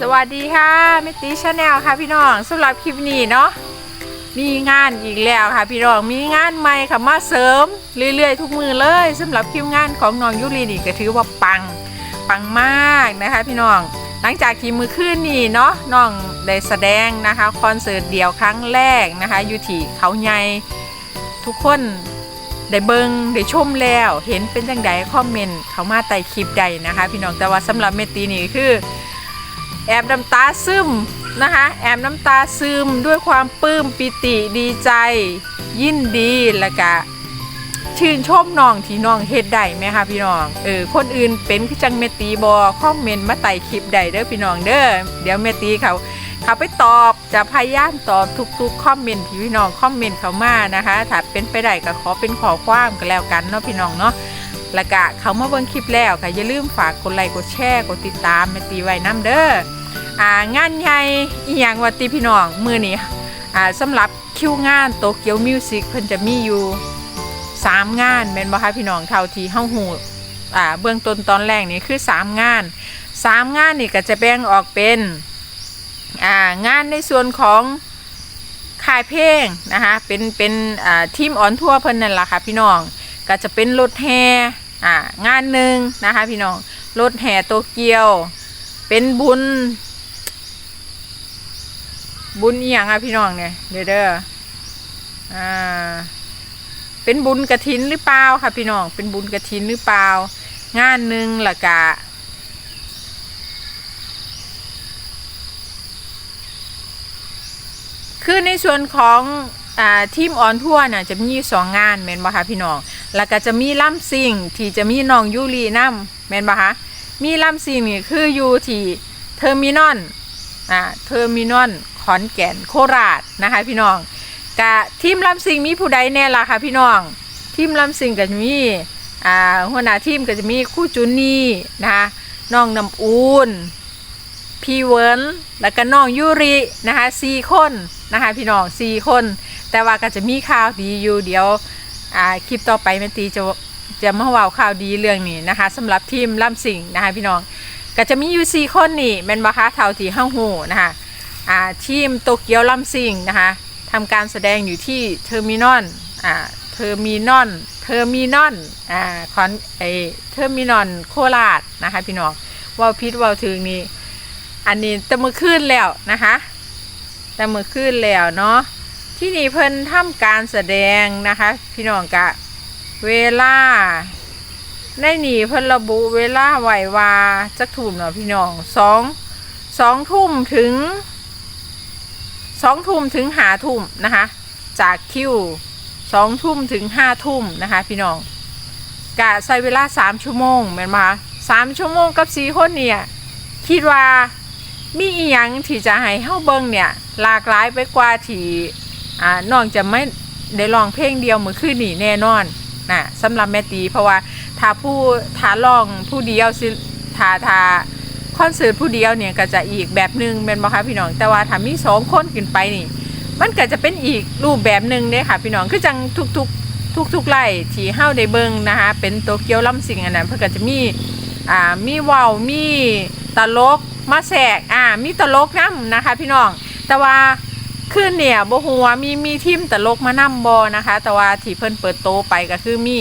สวัสดีค่ะเมตีชาแนลค่ะพี่น้องสำหรับคลิปนี้เนาะมีงานอีกแล้วค่ะพี่น้องมีงานใหม่ค่ะมาเสริมเรื่อยๆ ทุกมือเลยสำหรับคิวงานของน้องยุรีนี่ก็ถือว่าปังปังมากนะคะ พี่น้องหลังจากที่มือขึ้นนี่เนาะน้องได้แสดงนะคะคอนเสิร์ตเดียวครั้งแรกนะคะอยู่ที่เขาใหญ่ทุกคนได้เบิงได้ชมแล้ว เห็นเป็นจังใดคอมเมนต์เขามาใต้คลิปใดนะคะ พี่น้องแต่ว่าสำหรับเมตีนี่คือ แอบน้ำตาซึมนะคะ แอบน้ำตาซึมด้วยความปลื้มปิติดีใจ ยินดีแล้วก็ชื่นชมน้องที่น้องเฮ็ดได้ไหมคะพี่น้อง เออ คนอื่นเป็นคือจังเมตีบอคอมเมนต์มาไต่คลิปใดเด้อพี่น้องเด้อ เดี๋ยวเมตีเขาเขาไปตอบจะพยายามตอบทุกๆคอมเมนต์ที่พี่น้องคอมเมนต์เขามานะคะ ถ้าเป็นไปได้ก็ขอเป็นขอความกันแล้วกันเนาะพี่น้องเนาะ แล้วก็เขามาเบิ่งคลิปแล้วก็อย่าลืมฝากกดไลค์กดแชร์กดติดตามแม่ตีไว้น้ำเด้ออ่างานใหญ่อีหยังว่าติพี่น้องมือนี้อ่าสำหรับคิวงานโตเกียวมิวสิกเพิ่นจะมีอยู่3งานแม่นบ่คะพี่น้องเท่าที่เฮาฮู้อ่าเบื้องต้นตอนแรกนี่คือ3งาน3งานนี่ก็จะแบ่งออกเป็นอ่างานในส่วนของค่ายเพลงนะคะเป็นเป็นอ่าทีมออนทัวร์เพิ่นนั่นล่ะค่ะพี่น้องก็จะเป็นรถแห่ อ่างานหนึ่งนะคะ พี่น้องรถแห่โตเกียว เป็นบุญ บุญอีหยังอะพี่น้องเนี่ยเด้อเด้ออ่าเป็นบุญกระถินหรือเปล่าค่ะพี่น้องเป็นบุญกระถินหรือเปล่า งานหนึ่งละกะคือในส่วนของ อ่าทีมออนทัวร์น่ะจะมีอยู่สองงานแม่นบ่คะพี่น้องแล้วก็จะมีล่ำซิ่งที่จะมีน้องยูรีนํแม่นบ่คะมีล่ำซิ่งนี่คืออยู่ที่เทอร์มินอลอ่าเทอร์มินอลขอนแก่นโคราชนะคะพี่น้องกะทีมล่ำซิงมีผู้ใดแน่ล่ะคะพี่น้องทีมล่ำซิงก็จะมีอ่าหัวหน้าทีมก็จะมีคู่จุนนี่นะคะน้องน้ำอูน พี่เวิร์นแล้วก็น้องยูรินะคะสี่คนนะคะพี่น้องสี่คน แต่ว่าก็จะมีข่าวดีอยู่เดี๋ยวอ่าคลิปต่อไปแม่ตีจะจะมาว่าข่าวดีเรื่องนี้นะคะสำหรับทีมล่ำสิงนะคะพี่น้องก็จะมีอยู่สี่คนนี่แมนบ่คะเทาที่ห้าหูนะคะอ่าทีมโตเกียวล่ำสิงนะคะทำการแสดงอยู่ที่เทอร์มินอลอ่าเทอร์มินอลเทอร์มินอลอ่าคอนไอเทอร์มินอลโคราชนะคะพี่น้องว่าพิษว่าถึงนี่ อันนี้ต่เมื่อคืนแล้วนะคะต่เมื่อคืนแล้วเนาะที่นี่เพิ่นทำการแสดงนะคะ พี่น้องกะ เวลาในนี่เพิ่นระบุเวลาไหวว่าจักทุ่มเนาะพี่น้องสองสองทุ่มถึงสองทุ่มถึงหาทุ่มนะคะ จากคิวสองทุ่มถึงห้าทุ่มนะคะ พี่น้องกะใช้เวลาสามชั่วโมงแม่นมาสามชั่วโมงกับสี่คนเนี่ยคิดว่า มีอีหยังที่จะให้เฮาเบิ่งเนี่ยหลากหลายไปกว่าที่อ่าน้องจะไม่ได้ร้องเพลงเดียวเมื่อคืนนี้แน่นอนนะสำหรับแม่ตีเพราะว่าถ้าผู้ถ้าร้องผู้เดียวสิถ้าถ้าคอนเสิร์ตผู้เดียวเนี่ยก็จะอีกแบบหนึ่งเป็นบ่คะพี่น้อง แต่ว่าถ้ามีสองคนขึ้นไปนี่ มันก็จะเป็นอีกรูปแบบหนึ่งเด้ค่ะพี่น้องคือจังทุกๆทุกๆไล่ที่เฮ้าได้เบิ่งนะคะเป็นโตเกียวลำสิงอันนั้นเพิ่นก็จะมีอ่ามีว้าวมีตลก มาแสกอ่ามีตลกน้ำนะคะ พี่น้องแต่ว่าคืนเนี่ยบ่ฮู้ว่ามีมีทีมตลกมานำบ่นะคะ แต่ว่าที่เพิ่นเปิดโตไปก็คือมี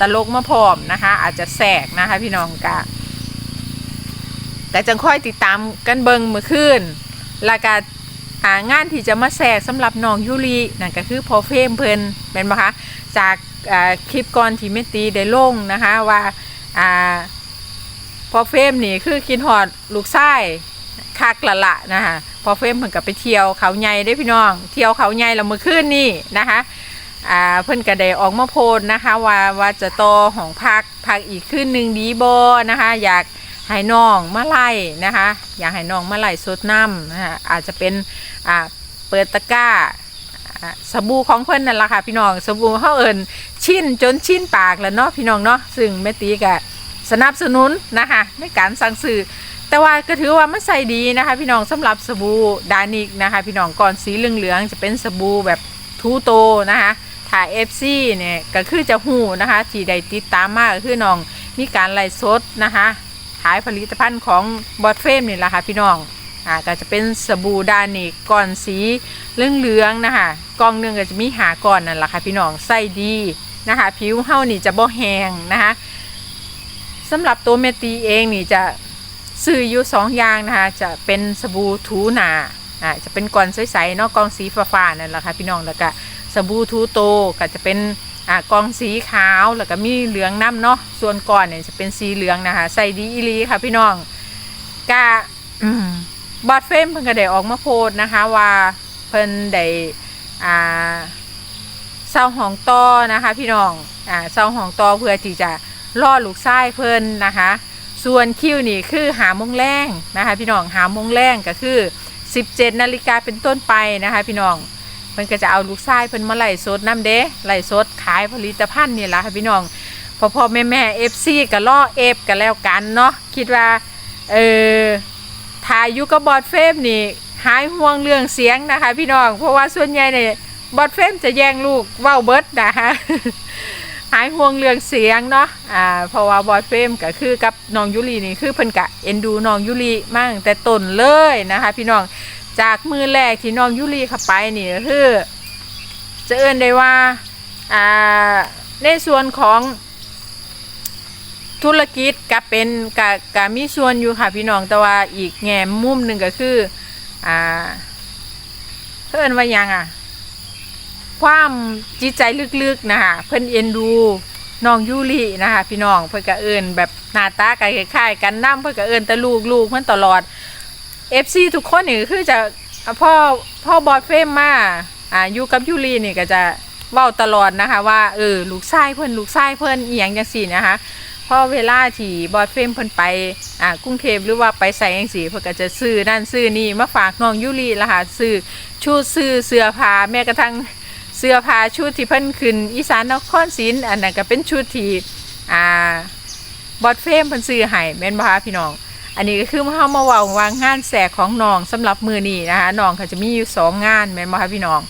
ตลกมาพร้อมนะคะ อาจจะแสกนะคะ พี่น้องกะแต่จังค่อยติดตามกันเบิงมื้อคืนแล้วก็งานที่จะมาแสกสำหรับน้องยูรีนั่นก็คือพอเฟมเพิ่นแม่นบ่คะจากคลิปก่อนที่แม่ตีได้ลงนะคะว่า อ่าพอเฟมนี่คือคิดฮอดลูกไส้คักละละนะคะพอเฟมเพิ่นก็ไปเที่ยวเขาใหญ่ได้พี่น้อง เที่ยวเขาใหญ่แล้วเมื่อคืนนี่นะคะอ่าเพิ่นก็ได้ออกมาโพสต์นะคะ ว่าว่าจะต่อของพักพักอีกคืนหนึ่งดีบ่นะคะ อยากให้น้องมาไล่นะคะ อยากให้น้องมาไล่สดน้ำนะคะอาจจะเป็นอ่าเปิดตะกร้าสบู่ของเพิ่นนั่นแหละค่ะพี่น้องสบู่เฮาเอิ้นชินจนชินปากแล้วเนาะพี่น้องเนาะซึ่งแม่ตีก็ สนับสนุนนะคะในการสั่งซื้อแต่ว่าก็ถือว่ามันใส่ดีนะคะ พี่น้องสำหรับสบู่ดานิกนะคะ พี่น้องก่อนสีเหลืองๆจะเป็นสบู่แบบทูโตนะคะถ่ายเอฟซีเนี่ยก็คือจะหูนะคะที่ได้ติดตามมากก็คือน้องมีการไล่สดนะคะขายผลิตภัณฑ์ของบอดเฟมนี่แหละค่ะพี่น้องอ่าก็จะเป็นสบู่ดานิกก้อนสีเหลืองๆนะคะกล่องนึงก็จะมีหาก้อนนั่นแหละค่ะพี่น้องใส่ดีนะคะ ผิวเฮานี่จะบ่แห้งนะคะ สำหรับตัวเมตีเองนี่จะซื้ออยู่สองอย่างนะคะจะเป็นสบู่ถูหนาอ่าจะเป็นก้อนใสๆเนาะกองสีฟ้าๆนั่นแหละค่ะพี่น้องแล้วก็สบู่ทูโตก็จะเป็นอ่ากองสีขาวแล้วก็มีเหลืองน้ำเนาะส่วนก้อนเนี่ยจะเป็นสีเหลืองนะคะใส่ดีอีลีค่ะพี่น้องกะบอดเฟมเพิ่นก็ได้ออกมาโพสนะคะว่าเพิ่นได้อ่าเศร้าห้องต่อนะคะ พี่น้องอ่าเศร้าห้องต่อเพื่อที่จะ ล่อลูกชายเพิ่นนะคะ ส่วนคิวนี่คือหามงแรงนะคะ พี่น้องหามงแรงก็คือ 17นาฬิกาเป็นต้นไปนะคะ พี่น้องเพิ่นก็จะเอาลูกชายเพิ่นมาไล่สดน้ำเด้ไล่สดขายผลิตภัณฑ์นี่ละค่ะพี่น้องพอพ่อแม่แม่เอฟซีก็ล่อเอฟกันแล้วกันเนาะคิดว่าเออถ่ายอยู่กับบอดเฟมนี่หายห่วงเรื่องเสียงนะคะ พี่น้องเพราะว่าส่วนใหญ่เนี่ยบอดเฟมจะแย่งลูกว้าเบิร์ดนะคะายห่วงเรื่องเสียงเนาะอ่าเพราะว่าบอดเฟมก็คือกับน้องยุลีนี่คือเพิ่นกะเอ็นดูน้องยุลีมากแต่ต้นเลยนะคะ พี่น้องจากมือแรกที่น้องยุลีเข้าไปนี่คือจะเอิ้นได้ว่าอ่าในส่วนของธุรกิจก็เป็นก็ก็มีส่วนอยู่ค่ะพี่น้องแต่ว่าอีกแง่มุมหนึ่งก็คืออ่าเพื่อนว่ายังอะ ความจิตใจลึกๆนะคะเพิ่นเอ็นดูน้องยูรินะคะพี่น้องเพิ่นก็เอินแบบหน้าตาก็คล้ายๆกันนํเพิ่นก็เอินแต่ลูกลูกมันตลอด FC ทุกคนนี่คือจะพ่อพ่อบอดเฟมมาอ่าอยู่กับยูรินี่ก็จะเว้าตลอดนะคะ ว่าเออลูกชายเพิ่นลูกชายเพิ่นเอียงจังซี่นะคะพอเวลาที่บอดเฟมเพิ่นไปอ่ากรุงเทพหรือว่าไปใส่จังซี่เพิ่นก็จะซื้อนั่นซื้อนี่มาฝากน้องยูริละค่ะซื้อชุดซื้อเสื้อผ้าแม้กระทั่ง เสื้อผ้าชุดที่เพิ่นขึ้นอีสานนครศรีอันนั้นก็เป็นชุดที่อ่าบอดเฟมเพิ่นซื้อให้แม่นบ่คะพี่น้อง อันนี้ก็คือเฮามาเว้าวางงานแสกของน้องสำหรับมือนี้นะคะน้องเขาจะมีอยู่สองงานแม่นบ่คะพี่น้อง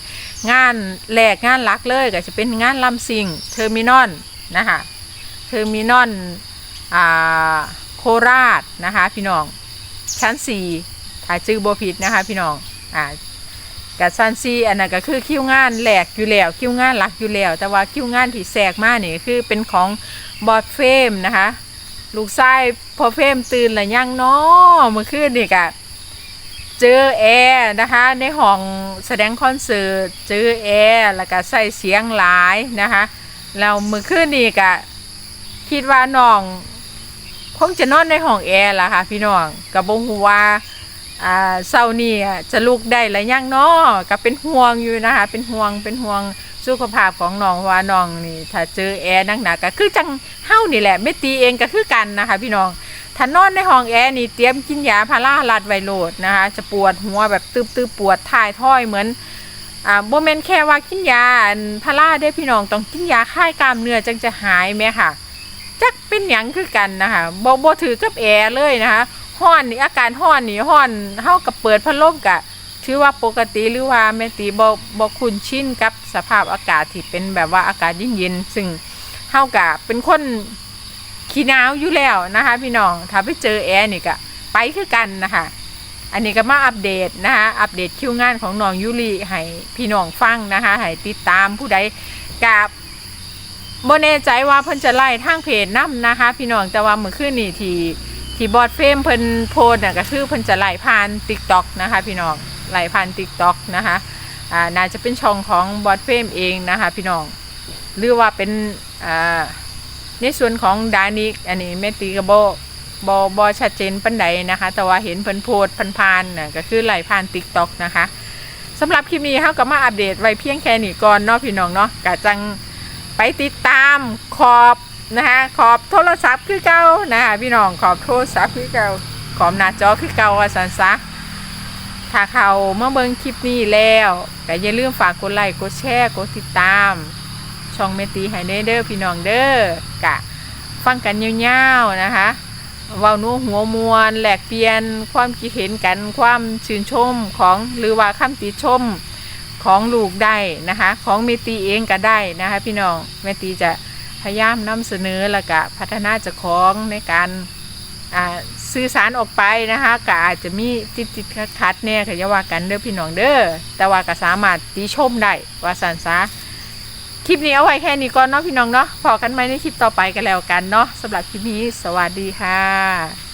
งานแรกงานหลักเลยก็จะเป็นงานลำซิงเทอร์มินอลนะคะเทอร์มินอลอ่าโคราชนะคะพี่น้องชั้น4ถ้าจื้อบ่ผิดนะคะพี่น้องอ่า กับชั้น4อันนั้นก็คือคิวงานแหลกอยู่แล้วคิวงานหลักอยู่แล้ว แต่ว่าคิวงานที่แทรกมากนี่คือเป็นของบอดเฟมนะคะ ลูกชายพอเฟมตื่นแล้วยังเนาะเมื่อคืนนี่ก็เจอแอร์นะคะในห้องแสดงคอนเสิร์ตเจอแอร์แล้วก็ใส่เสียงหลายนะคะแล้วเมื่อคืนนี่ก็คิดว่าน้องคงจะนอนในห้องแอร์ล่ะค่ะพี่น้องกับบงหูว่า อ่าเศร้านี่อะจะลุกได้หรือยังเนาะก็เป็นห่วงอยู่นะคะ เป็นห่วงเป็นห่วงสุขภาพของน้องว่าน้องนี่ถ้าเจอแอร์หนักๆก็คือจังเฮ้านี่แหละไม่ตีเองก็คือกันนะคะ พี่น้องถ้านอนในห้องแอร์นี่เตรียมกินยาพาราลัดไวโรดนะคะ จะปวดหัวแบบตึบๆปวดถ่ายท้อยเหมือนอ่าบ่แมนแค่ว่ากินยาพาราได้พี่น้องต้องกินยาคลายกล้ามเนื้อจังจะหายไหมค่ะจักเป็นหยังคือกันนะคะโบ่บ่ถือกับแอร์เลยนะคะ ห้อนนี่อาการห้อนนี่ห้อนเฮากับเปิดพัดลมกะถือว่าปกติหรือว่าแม่ตีบ่บ่คุ้นชินกับสภาพอากาศที่เป็นแบบว่าอากาศเย็นๆซึ่งเฮากะเป็นคนขี้หนาวอยู่แล้วนะคะ พี่น้องถ้าไปเจอแอร์นี่ก็ไปคือกันนะคะอันนี้ก็มาอัปเดตนะคะอัปเดตคิวงานของน้องยุรีให้พี่น้องฟังนะคะให้ติดตามผู้ใดกับโบแน่ใจว่าเพิ่นจะไล่ทางเพจนํนะคะ พี่น้องแต่ว่าเมื่อคืนนี้ที่ ที่บอดเฟมเพิ่นโพสต์น่ะก็คือเพิ่นจะไหลผ่าน TikTok นะคะ พี่น้องไหลผ่าน TikTok นะคะอ่าน่าจะเป็นช่องของบอดเฟมเองนะคะ พี่น้องหรือว่าเป็นอ่าในส่วนของดานิกอันนี้แม่ตีกระโบบอบอชัดเจนปันใดนะคะ แต่ว่าเห็นเพิ่นโพดพันๆน่ะก็คือไหลผ่านติ๊กต็อกนะคะสำหรับคลิปนี้เขาก็มาอัปเดตไว้เพียงแค่นี้ก่อนเนาะพี่น้องเนาะกะจังไปติดตามขอบ นะคะขอบโทรศัพท์คือเก่านะคะพี่น้องขอบโทรศัพท์คือเก่าขอบหน้าจอคือเก่าว่าสันซะถ้าเขาเมื่อเบิ่งคลิปนี้แล้วก็อย่าลืมฝากกดไลค์กดแชร์กดติดตาม ช่องเมตีไฮเนเดอร์พี่น้องเด้อกะฟังกันยาวๆนะคะเว้านัวหัวมวลแหลกเปลี่ยนความคิดเห็นกันความชื่นชมของหรือว่าคำติชมของลูกได้นะคะ ของเมตีเองก็ได้นะคะ พี่น้องเมตีจะ พยายามนำเสนอแล้วก็พัฒนาเจ้าของในการสื่อสารออกไปนะคะก็อาจจะมีติดติดคัดเนี่ยค่ะอย่าว่ากันเด้อพี่น้องเด้อแต่ว่าก็สามารถติชมได้ว่าสันซาคลิปนี้เอาไว้แค่นี้ก่อนเนาะพี่น้องเนาะพอกันไหมในคลิปต่อไปกันแล้วกันเนาะสำหรับคลิปนี้ สวัสดีค่ะ